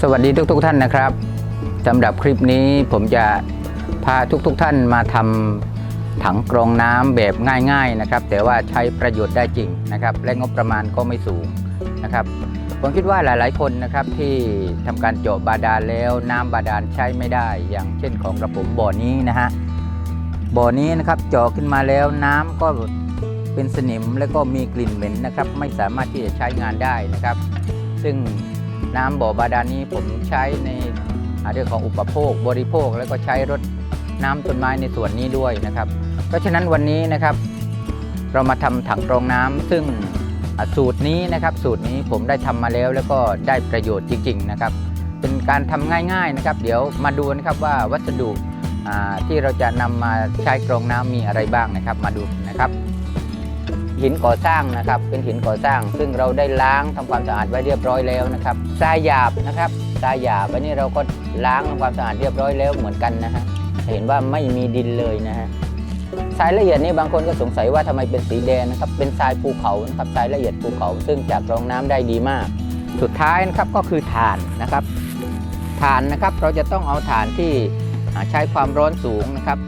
สวัสดีทุกๆทท่านนะครับสำหรับคลิปนี้ผมจะพาทุกๆทท่านมาทำถังกรองน้ำแบบง่าย ๆนะครับ แต่ว่าใช้ประโยชน์ได้จริงนะครับ และงบประมาณก็ไม่สูงนะครับ ผมคิดว่าหลายๆคนนะครับที่ทำการเจาะบาดาลแล้วน้ำบาดาลใช้ไม่ได้ อย่างเช่นของกระผมบ่อนี้นะฮะบ่อนี้นะครับเจาะขึ้นมาแล้วน้ำก็ เป็นสนิมและก็มีกลิ่นเหม็นนะครับ ไม่สามารถที่จะใช้งานได้นะครับ ซึ่งน้ำบ่อบาดาลนี้ผมใช้ในเรื่องของอุปโภค บริโภค แล้วก็ใช้รดน้ำต้นไม้ในส่วนนี้ด้วยนะครับ เพราะฉะนั้นวันนี้นะครับ เรามาทำถังรองน้ำซึ่งสูตรนี้นะครับสูตรนี้ผมได้ทำมาแล้วแล้วก็ได้ประโยชน์จริง ๆ นะครับ เป็นการทำง่าย ๆนะครับ เดี๋ยวมาดูนะครับว่าวัสดุที่เราจะนำมาใช้กรองน้ำมีอะไรบ้างนะครับ มาดูนะครับ หินก่อสร้างนะครับ เป็นหินก่อสร้าง ซึ่งเราได้ล้างทำความสะอาดไว้เรียบร้อยแล้วนะครับทรายหยาบนะครับทรายหยาบอันนี้เราก็ล้างทำความสะอาดเรียบร้อยแล้วเหมือนกันนะฮะเห็นว่าไม่มีดินเลยนะฮะทรายละเอียดนี่บางคนก็สงสัยว่าทำไมเป็นสีแดงนะครับเป็นทรายภูเขานะครับทรายละเอียดภูเขา ซึ่งจะกรองน้ำได้ดีมาก สุดท้ายนะครับก็คือถ่านนะครับถ่านนะครับเราจะต้องเอาถ่านที่ใช้ความร้อนสูงนะครับ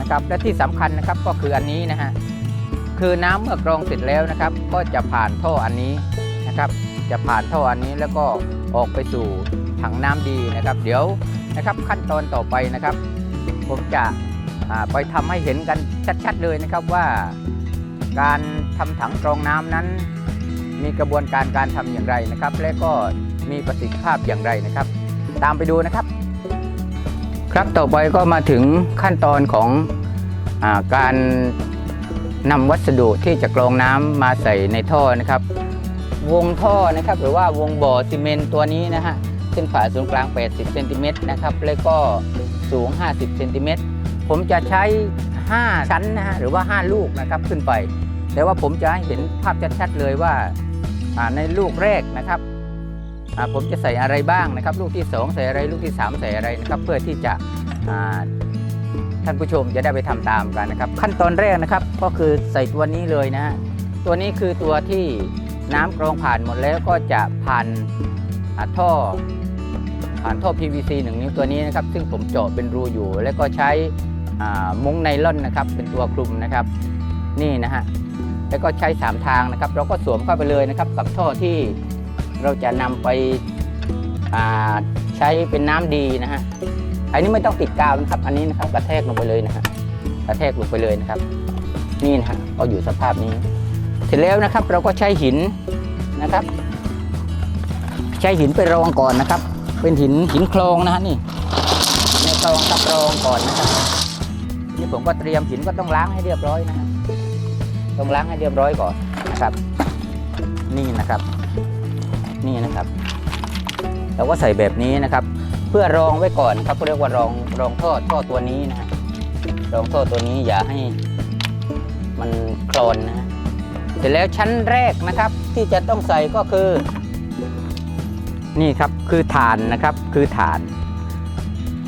นะครับและที่สำคัญนะครับก็คืออันนี้นะฮะ คือน้ำเมื่อกรองเสร็จแล้วนะครับ ก็จะผ่านท่ออันนี้นะครับ จะผ่านท่ออันนี้แล้วก็ออกไปสู่ถังน้ำดีนะครับ เดี๋ยวนะครับขั้นตอนต่อไปนะครับ ผมจะไปทำให้เห็นกันชัดๆเลยนะครับว่า การทำถังกรองน้ำนั้น มีกระบวนการการทำอย่างไรนะครับ และก็มีประสิทธิภาพอย่างไรนะครับ ตามไปดูนะครับ ครับต่อไปก็มาถึงขั้นตอนของอการ นำวัสดุที่จะกรองน้ำมาใส่ในท่อนะครับ วงท่อนะครับหรือว่าวงบ่อซีเมนต์ตัวนี้นะฮะเส้นผ่าศูนย์กลาง 80เซนติเมตรนะครับแล้วก็สูง 50เซนติเมตรผมจะใช้ 5 ชั้นนะฮะหรือว่า 5 ลูกนะครับขึ้นไป แต่ว่าผมจะให้เห็นภาพชัดๆเลยว่าในลูกแรกนะครับผมจะใส่อะไรบ้างนะครับ ลูกที่ 2 ใส่อะไรลูกที่ 3 ใส่อะไรนะครับ เพื่อที่จะ ท่านผู้ชมจะได้ไปทำตามกันนะครับ ขั้นตอนแรกนะครับก็คือใส่ตัวนี้เลยนะฮะตัวนี้คือตัวที่น้ำกรองผ่านหมดแล้วก็จะผ่านอ่าท่อผ่านท่อ PVC หนึ่งนิ้วตัวนี้นะครับ ซึ่งผมเจาะเป็นรูอยู่ แล้วก็ใช้มุ้งไนล่อนนะครับ เป็นตัวคลุมนะครับ นี่นะฮะแล้วก็ใช้ 3 ทางนะครับ เราก็สวมเข้าไปเลยนะครับ กับท่อที่เราจะนำไปใช้เป็นน้ำดีนะฮะ อันนี้ไม่ต้องติดกาวนะครับ อันนี้นะครับกระแทกลงไปเลยนะฮะกระแทกลงไปเลยนะครับ นี่นะฮะก็อยู่สภาพนี้ เสร็จแล้วนะครับเราก็ใช้หินนะครับ ใช้หินไปรองก่อนนะครับ เป็นหินหินโคลงนะฮะนี่ในคลองกับรองก่อนนะครับนี่ผมก็เตรียมหินก็ต้องล้างให้เรียบร้อยนะฮะต้องล้างให้เรียบร้อยก่อนนะครับ นี่นะครับ นี่นะครับ เราก็ใส่แบบนี้นะครับ เพื่อรองไว้ก่อนครับเขาเรียกว่ารองรองท่อท่อตัวนี้นะฮะรองท่อตัวนี้อย่าให้มันโคลนนะฮะเสร็จแล้วชั้นแรกนะครับที่จะต้องใส่ก็คือ นี่ครับคือฐานนะครับคือฐาน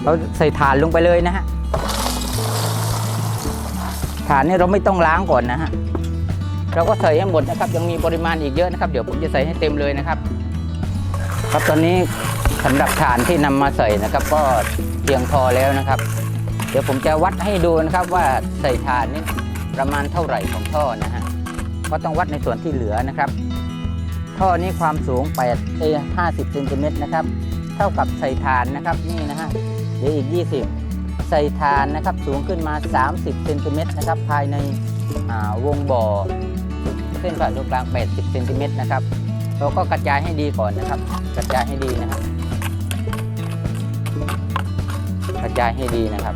เราใส่ฐานลงไปเลยนะฮะฐานนี่เราไม่ต้องล้างก่อนนะฮะเราก็ใส่ให้หมดนะครับ ยังมีปริมาณอีกเยอะนะครับ เดี๋ยวผมจะใส่ให้เต็มเลยนะครับ ครับตอนนี้ สำหรับฐานที่นำมาใส่นะครับ ก็เพียงพอแล้วนะครับ เดี๋ยวผมจะวัดให้ดูนะครับว่าใส่ฐานนี่ประมาณเท่าไหร่ของท่อนะฮะก็ต้องวัดในส่วนที่เหลือนะครับ ท่อนี้ความสูง8เอ50เซนติเมตรนะครับ เท่ากับใส่ฐานนะครับนี่นะฮะเดี๋ยวอีก 20 ใส่ฐานนะครับสูงขึ้นมา 30เซนติเมตรนะครับภายในวงบ่อเส้นผ่าศูนย์กลาง 80เซนติเมตรนะครับเราก็กระจายให้ดีก่อนนะครับ กระจายให้ดีนะครับ กระจายให้ดีนะครับ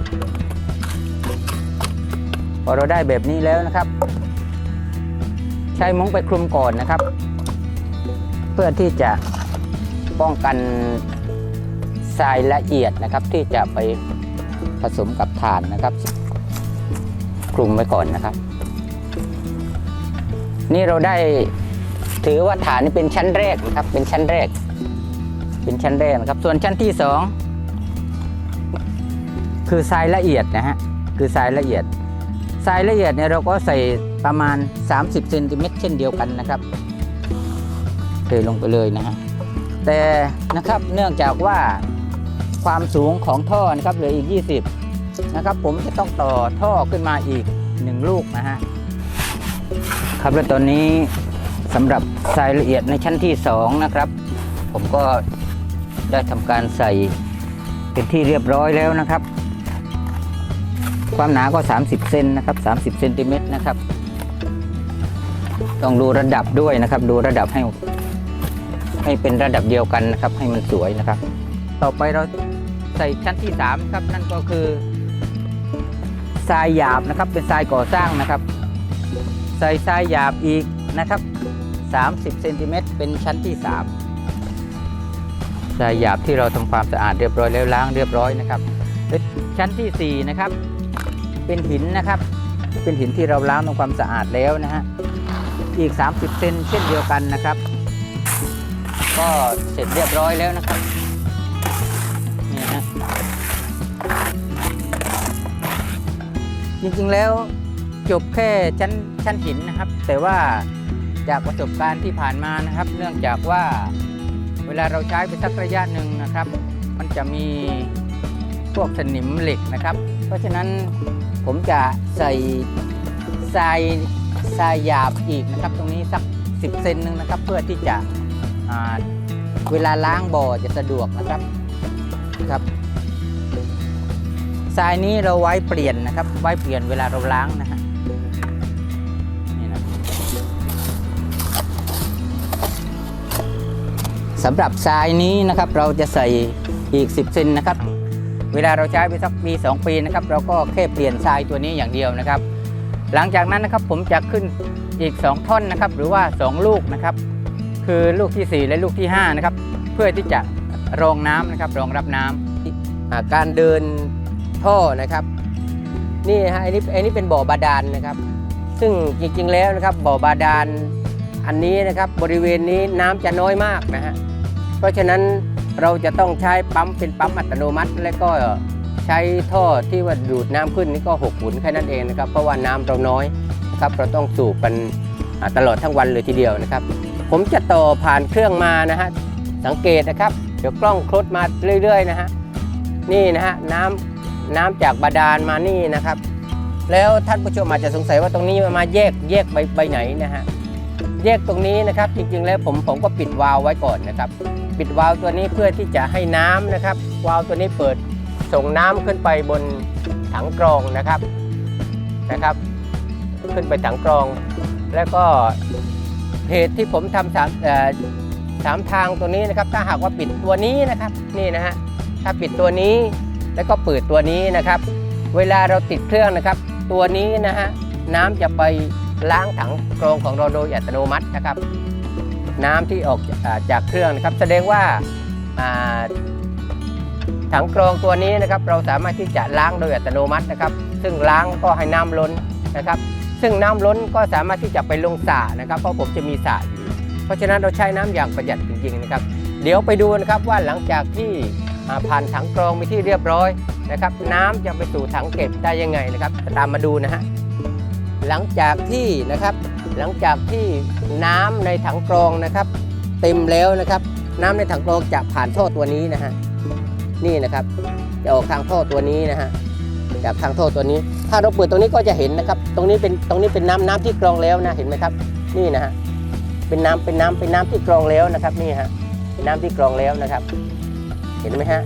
พอเราได้แบบนี้แล้วนะครับ ใช้มุ้งไปคลุมก่อนนะครับ เพื่อที่จะป้องกันทรายละเอียดนะครับ ที่จะไปผสมกับถ่านนะครับคลุมไว้ก่อนนะครับ นี่เราได้ถือว่าฐานนี้เป็นชั้นแรกนะครับ เป็นชั้นแรก เป็นชั้นแรกนะครับ ส่วนชั้นที่สอง คือทรายละเอียดนะฮะคือทรายละเอียดทรายละเอียดเนี่ยเราก็ใส่ประมาณ 30เซนติเมตรเช่นเดียวกันนะครับเทลงไปเลยนะฮะแต่นะครับเนื่องจากว่าความสูงของท่อนะครับเหลืออีก 20 นะครับ ผมจะต้องต่อท่อขึ้นมาอีก 1 ลูกนะฮะครับและตอนนี้สำหรับทรายละเอียดในชั้นที่ 2 นะครับ ผมก็ได้ทำการใส่เป็นที่เรียบร้อยแล้วนะครับ ความหนาก็ 30 เซนนะครับ 30เซนติเมตรนะครับ ต้องดูระดับด้วยนะครับ ดูระดับให้ให้เป็นระดับเดียวกันนะครับ ให้มันสวยนะครับ ต่อไปเราใส่ชั้นที่3ครับนั่นก็คือทรายหยาบนะครับ เป็นทรายก่อสร้างนะครับ ใส่ทรายหยาบอีกนะครับ 30เซนติเมตรเป็นชั้นที่3ทรายหยาบที่เราทำความสะอาดเรียบร้อยแล้วล้างเรียบร้อยนะครับ ชั้นทีสี่4นะครับ เป็นหินนะครับ เป็นหินที่เราล้างทำความสะอาดแล้วนะฮะอีก 30 เซนเช่นเดียวกันนะครับ ก็เสร็จเรียบร้อยแล้วนะครับนี่ฮะจริงๆแล้วจบแค่ชั้นชั้นหินนะครับ แต่ว่าจากประสบการณ์ที่ผ่านมานะครับ เนื่องจากว่าเวลาเราใช้ไปสักระยะหนึ่งนะครับ มันจะมีพวกสนิมเหล็กนะครับ เพราะฉะนั้น ผมจะใส่ทรายทรายหยาบอีกนะครับ ตรงนี้สัก 10 เซนหนึ่งนะครับ เพื่อที่จะเวลาล้างบ่อจะสะดวกนะครับครับทรายนี้เราไว้เปลี่ยนนะครับ ไว้เปลี่ยนเวลาเราล้างนะฮะนี่นะสำหรับทรายนี้นะครับ เราจะใส่อีก 10เซนนะครับ เวลาเราใช้ไปสักปี 2 ปีนะครับเราก็แค่เปลี่ยนทรายตัวนี้อย่างเดียวนะครับ หลังจากนั้นนะครับผมจะขึ้นอีก 2 ท่อนนะครับ หรือว่า 2 ลูกนะครับ คือลูกทีสี่4 และลูกที่5นะครับเพื่อที่จะรองน้ำนะครับรองรับน้ำอ่าการเดินท่อนะครับนี่ฮะไอันนี้อันนี้เป็นบ่อบาดาลนะครับ ซึ่งจริงๆแล้วนะครับบ่อบาดาลอันนี้นะครับบริเวณนี้น้ำจะน้อยมากนะฮะเพราะฉะนั้น เราจะต้องใช้ปั๊มเป็นปั๊มอัตโนมัติ และก็ใช้ท่อที่ว่าดูดน้ำขึ้นนี่ก็หกหุ่นแค่นั้นเองนะครับ เพราะว่าน้ำเราน้อยนะครับเราต้องสูบกันตลอดทั้งวันเลยทีเดียวนะครับ ผมจะต่อผ่านเครื่องมานะฮะสังเกตนะครับ เดี๋ยวกล้องคลดมาเรื่อย ๆ นะฮะนี่นะฮะน้ำน้ำจากบาดาลมานี่นะครับ แล้วท่านผู้ชมอาจจะสงสัยว่าตรงนี้มาแยกแยกใบใบไหนนะฮะแยกตรงนี้นะครับ จริงๆแล้วผมผมก็ปิดวาล์วไว้ก่อนนะครับ ปิดวาล์วตัวนี้เพื่อที่จะให้น้ำนะครับ วาล์วตัวนี้เปิดส่งน้ำขึ้นไปบนถังกรองนะครับนะครับ ขึ้นไปถังกรอง แล้วก็เหตุที่ผมทำสามสามทางตัวนี้นะครับ ถ้าหากว่าปิดตัวนี้นะครับนี่นะฮะถ้าปิดตัวนี้แล้วก็เปิดตัวนี้นะครับ เวลาเราติดเครื่องนะครับ ตัวนี้นะฮะน้ำจะไปล้างถังกรองของเราโดยอัตโนมัตินะครับ น้ำที่ออกจากเครื่องนะครับ แสดงว่าถังกรองตัวนี้นะครับ เราสามารถที่จะล้างโดยอัตโนมัตินะครับ ซึ่งล้างก็ให้น้ำล้นนะครับ ซึ่งน้ำล้นก็สามารถที่จะไปลงสระนะครับ เพราะผมจะมีสระอยู่ เพราะฉะนั้นเราใช้น้ำอย่างประหยัดจริงๆนะครับ เดี๋ยวไปดูนะครับว่าหลังจากที่ผ่านถังกรองไปที่เรียบร้อยนะครับ น้ำจะไปสู่ถังเก็บได้ยังไงนะครับ ตามมาดูนะฮะหลังจากที่นะครับ หลังจากที่น้ำในถังกรองนะครับ เต็มแล้วนะครับ น้ำในถังกรองจะผ่านท่อตัวนี้นะฮะนี่นะครับจะออกทางท่อตัวนี้นะฮะจากทางท่อตัวนี้ ถ้าเราเปิดตรงนี้ก็จะเห็นนะครับ ตรงนี้เป็นตรงนี้เป็นน้ำน้ำที่กรองแล้วนะเห็นไหมครับ นี่นะฮะเป็นน้ำเป็นน้ำเป็นน้ำที่กรองแล้วนะครับนี่ฮะน้ำที่กรองแล้วนะครับ เห็นไหมฮะ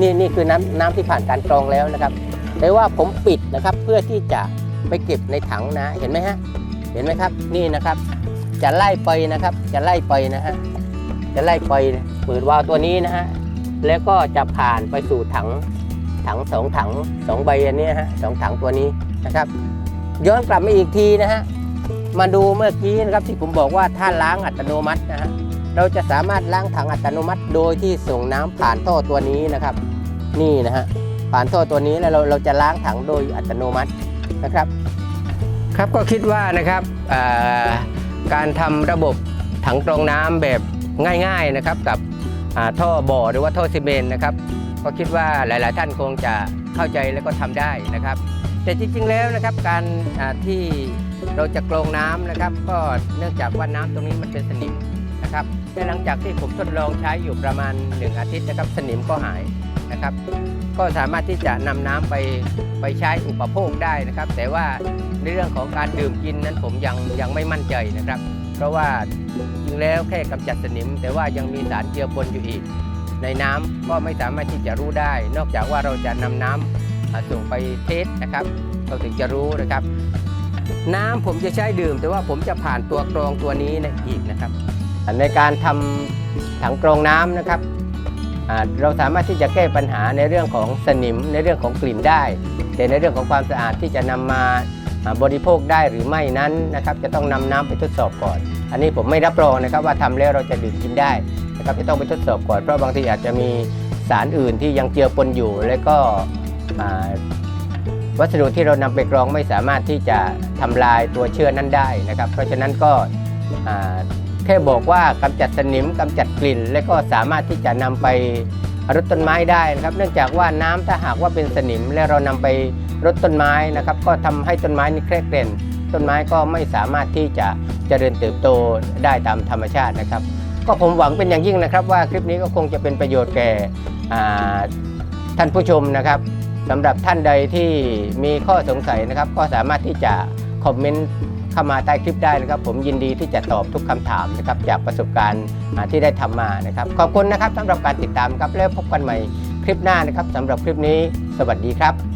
นี่นี่คือน้ำน้ำที่ผ่านการกรองแล้วนะครับแต่ว่าผมปิดนะครับเพื่อที่จะไปเก็บในถังนะเห็นไหมฮะ เห็นไหมครับนี่นะครับ จะไล่ไปนะครับ จะไล่ไปนะฮะจะไล่ไปเปิดวาล์วตัวนี้นะฮะแล้วก็จะผ่านไปสู่ถังถังสองถังสองใบอันนี้ฮะสองถังตัวนี้นะครับ ย้อนกลับมาอีกทีนะฮะมาดูเมื่อกี้นะครับที่ผมบอกว่าถ้าล้างอัตโนมัตินะฮะเราจะสามารถล้างถังอัตโนมัติ โดยที่ส่งน้ำผ่านท่อตัวนี้นะครับ นี่นะฮะผ่านท่อตัวนี้แล้วเราเราจะล้างถังโดยอัตโนมัตินะครับ ครับก็คิดว่านะครับการทำระบบถังกรองน้ำแบบง่ายๆนะครับกับท่อบ่อหรือว่าท่อซีเมนต์นะครับ ก็คิดว่าหลายๆ ท่านคงจะเข้าใจแล้วก็ทำได้นะครับ แต่จริงๆแล้วนะครับการที่เราจะกรองน้ำนะครับ ก็เนื่องจากว่าน้ำตรงนี้มันเป็นสนิมนะครับและหลังจากที่ผมทดลองใช้อยู่ประมาณ 1 อาทิตย์นะครับ สนิมก็หายนะครับ ก็สามารถที่จะนำน้ำไปไปใช้อุปโภคได้นะครับ แต่ว่าในเรื่องของการดื่มกินนั้นผมยังยังไม่มั่นใจนะครับ เพราะว่าจริงแล้วแค่กำจัดสนิม แต่ว่ายังมีสารเจือปนอยู่อีก ในน้ำก็ไม่สามารถที่จะรู้ได้ นอกจากว่าเราจะนำน้ำอ่าส่งไปเทสนะครับ เราถึงจะรู้นะครับ น้ำผมจะใช้ดื่ม แต่ว่าผมจะผ่านตัวกรองตัวนี้นะอีกนะครับ ในการทำถังกรองน้ำนะครับ เราสามารถที่จะแก้ปัญหาในเรื่องของสนิมในเรื่องของกลิ่นได้ แต่ในเรื่องของความสะอาดที่จะนำมาอ่าบริโภคได้หรือไม่นั้นนะครับจะต้องนำน้ำไปทดสอบก่อน อันนี้ผมไม่รับรองนะครับว่าทำแล้วเราจะดื่มกินได้นะครับจะต้องไปทดสอบก่อนเพราะบางทีอาจจะมีสารอื่นที่ยังเจือปนอยู่ และก็วัสดุที่เรานำไปกรองไม่สามารถที่จะทำลายตัวเชื้อนั้นได้นะครับ เพราะฉะนั้นก็ แค่บอกว่ากำจัดสนิมกำจัดกลิ่น และก็สามารถที่จะนำไปรดต้นไม้ได้นะครับ เนื่องจากว่าน้ำถ้าหากว่าเป็นสนิม และเรานำไปรดต้นไม้นะครับ ก็ทำให้ต้นไม้นี่แคร่เกร่นต้นไม้ก็ไม่สามารถที่จะเจริญเติบโตได้ตามธรรมชาตินะครับ ก็ผมหวังเป็นอย่างยิ่งนะครับ ว่าคลิปนี้ก็คงจะเป็นประโยชน์แก่ท่านผู้ชมนะครับสำหรับท่านใดที่มีข้อสงสัยนะครับ ก็สามารถที่จะคอมเมนต์ เข้ามาใต้คลิปได้นะครับ ผมยินดีที่จะตอบทุกคำถามนะครับจากประสบการณ์ที่ได้ทำมานะครับ ขอบคุณนะครับสำหรับการติดตามครับแล้วพบกันใหม่คลิปหน้านะครับสำหรับคลิปนี้ สวัสดีครับ